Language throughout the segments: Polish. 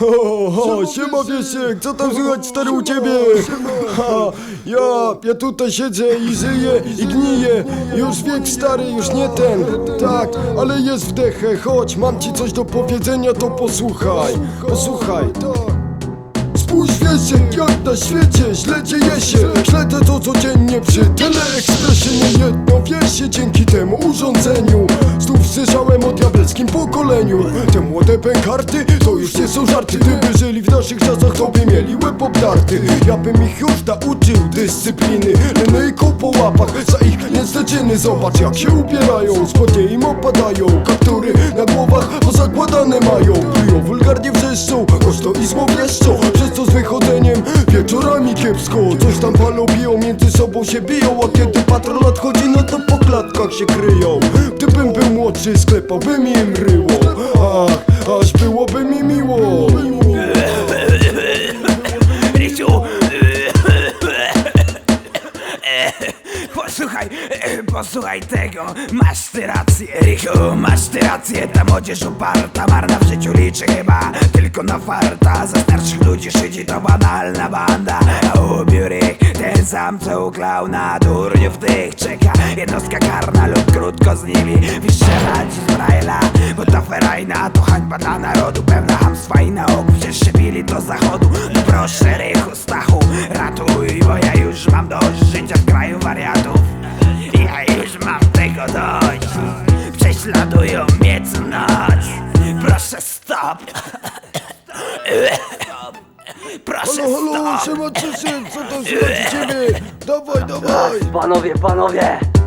Ho, ho, siema Wiesiek, co tam słychać stary u ciebie? Ha, ja, ja tutaj siedzę i żyję i gniję. Już wiek stary, już nie ten. Tak, ale jest wdechę, chodź, mam ci coś do powiedzenia, to posłuchaj. Posłuchaj. Spójrz Wiesiek, jak na świecie źle dzieje się. Śledzę to codziennie przy teleekspresie. Nie jedno wiesie dzięki temu urządzeniu Znów pokoleniu. Te młode pękarty to już nie są żarty. Gdyby żyli w naszych czasach to by mieli łeb obdarty. Ja bym ich już nauczył dyscypliny. Lenejką po łapach za ich niestety Zobacz jak się ubierają, spodnie im opadają. Kaptury na głowach pozakładane mają. Plują wulgarnie wrzeszczą, głośno i złowieszczą Przez co z wychodzeniem wieczorami kiepsko. Coś tam palą, biją, między sobą się biją. A kiedy patrol nadchodzi, no to po klatkach się kryją. Gdybym był młodszy, sklepałbym im ryło. Ach, aż byłoby mi miło. Rysiu! Posłuchaj, posłuchaj tego, masz ty rację Rychu, masz ty rację, ta młodzież uparta Marna w życiu liczy chyba tylko na farta. Za starszych ludzi szydzi to banalna banda. A ich ten sam co u klauna Durniów tych. Czeka jednostka karna lub krótko z nimi. Wystrzelać z Braille'a, bo ta ferajna To hańba dla narodu, pełna hamstwa i nauk Przeszybili do zachodu, no proszę Rychu, Stachu Ratuj, bo ja już mam dość życia w kraju wariatów. Ja już mam tego dość. Prześladują mnie co noc. Proszę stop. Proszę Halo, halo, stop. siema Krzysiek, co tam słychać u ciebie? Dawaj, dawaj. Panowie, panowie!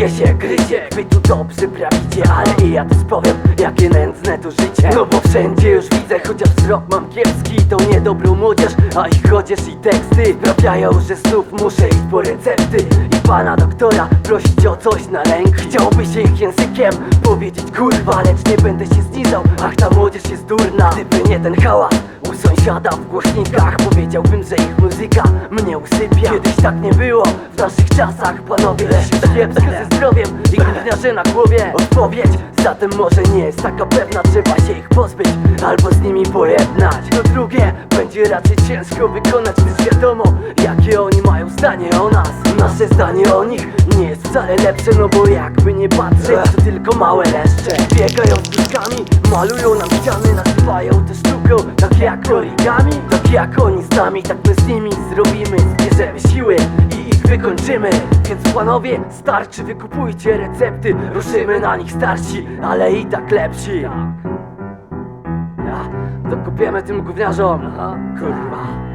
Wiesie, gryzie, wy tu dobrze prawicie Ale i ja też powiem, jakie nędzne to życie. No bo wszędzie już widzę, chociaż wzrok mam kiepski Tą niedobrą młodzież, a ich chociaż i teksty Sprawiają, że znów muszę iść po recepty. I pana doktora prosić o coś na lęk Chciałby się ich językiem powiedzieć kurwa Lecz nie będę się zniżał, ach ta młodzież jest durna. Gdyby nie ten hałas u sąsiada w głośnikach Powiedziałbym, że ich muzyka mnie usypia. Kiedyś tak nie było w naszych czasach Panowie się kiepsko ze zdrowiem i gówniarze na głowie. Odpowiedź zatem może nie jest taka pewna. Trzeba się ich pozbyć albo z nimi pojednać. To drugie będzie raczej ciężko wykonać Gdyż wiadomo jakie oni mają zdanie o nas. Nasze zdanie o nich nie jest wcale lepsze No bo jakby nie patrzeć to tylko małe leszcze Biegają z duszkami, malują nam ściany Nazywają to sztuką, tak jak origami Tak jak oni z nami, tak my z nimi zrobimy Zbierzemy siły i ich wykończymy. Więc panowie, starczy, wykupujcie recepty Ruszymy na nich starsi, ale i tak lepsi Ja, dokupiemy tym gówniarzom Kurwa